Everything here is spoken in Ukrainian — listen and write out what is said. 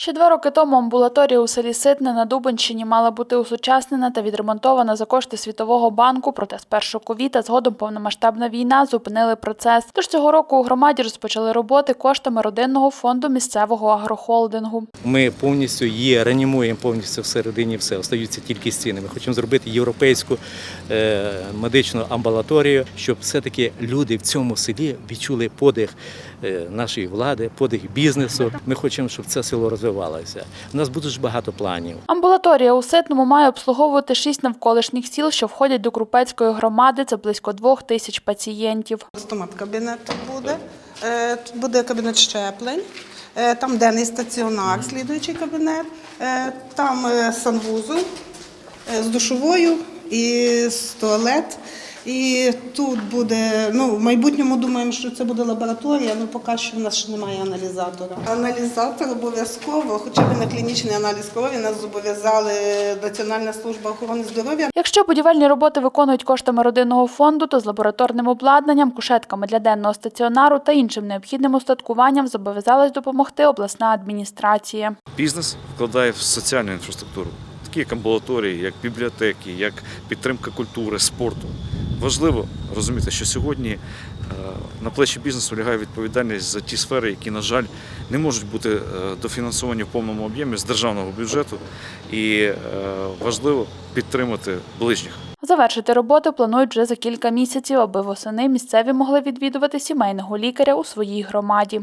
Ще два роки тому амбулаторія у селі Ситне на Дубенщині мала бути усучаснена та відремонтована за кошти Світового банку, проте спершу ковід, а згодом повномасштабна війна зупинили процес. Тож цього року у громаді розпочали роботи коштами родинного фонду місцевого агрохолдингу. Ми повністю її реанімуємо повністю всередині все. Остаються тільки стіни. Ми хочемо зробити європейську е, медичну амбулаторію, щоб все-таки люди в цьому селі відчули подих е, нашої влади, подих бізнесу. Ми хочемо, щоб це село розвивалося. У нас буде ж багато планів. Амбулаторія у Ситному має обслуговувати шість навколишніх сіл, що входять до Крупецької громади. Це близько двох тисяч пацієнтів. Стомат кабінет тут буде. Е, Тут буде кабінет щеплень, Е, там денний стаціонар, слідуючий кабінет, Е, там е, санвузол е, з душовою і з туалет. І тут буде, ну, в майбутньому думаємо, що це буде лабораторія, але поки що в нас ще немає аналізатора. Аналізатор обов'язково, хоча б на клінічний аналіз крові нас зобов'язали Національна служба охорони здоров'я. Якщо будівельні роботи виконують коштами родинного фонду, то з лабораторним обладнанням, кушетками для денного стаціонару та іншим необхідним устаткуванням зобов'язалась допомогти обласна адміністрація. Бізнес вкладає в соціальну інфраструктуру, такі як амбулаторії, як бібліотеки, як підтримка культури, спорту. Важливо розуміти, що сьогодні е, на плечі бізнесу лягає відповідальність за ті сфери, які, на жаль, не можуть бути е, дофінансовані в повному об'ємі з державного бюджету, і е, важливо підтримати ближніх. Завершити роботи планують вже за кілька місяців, аби восени місцеві могли відвідувати сімейного лікаря у своїй громаді.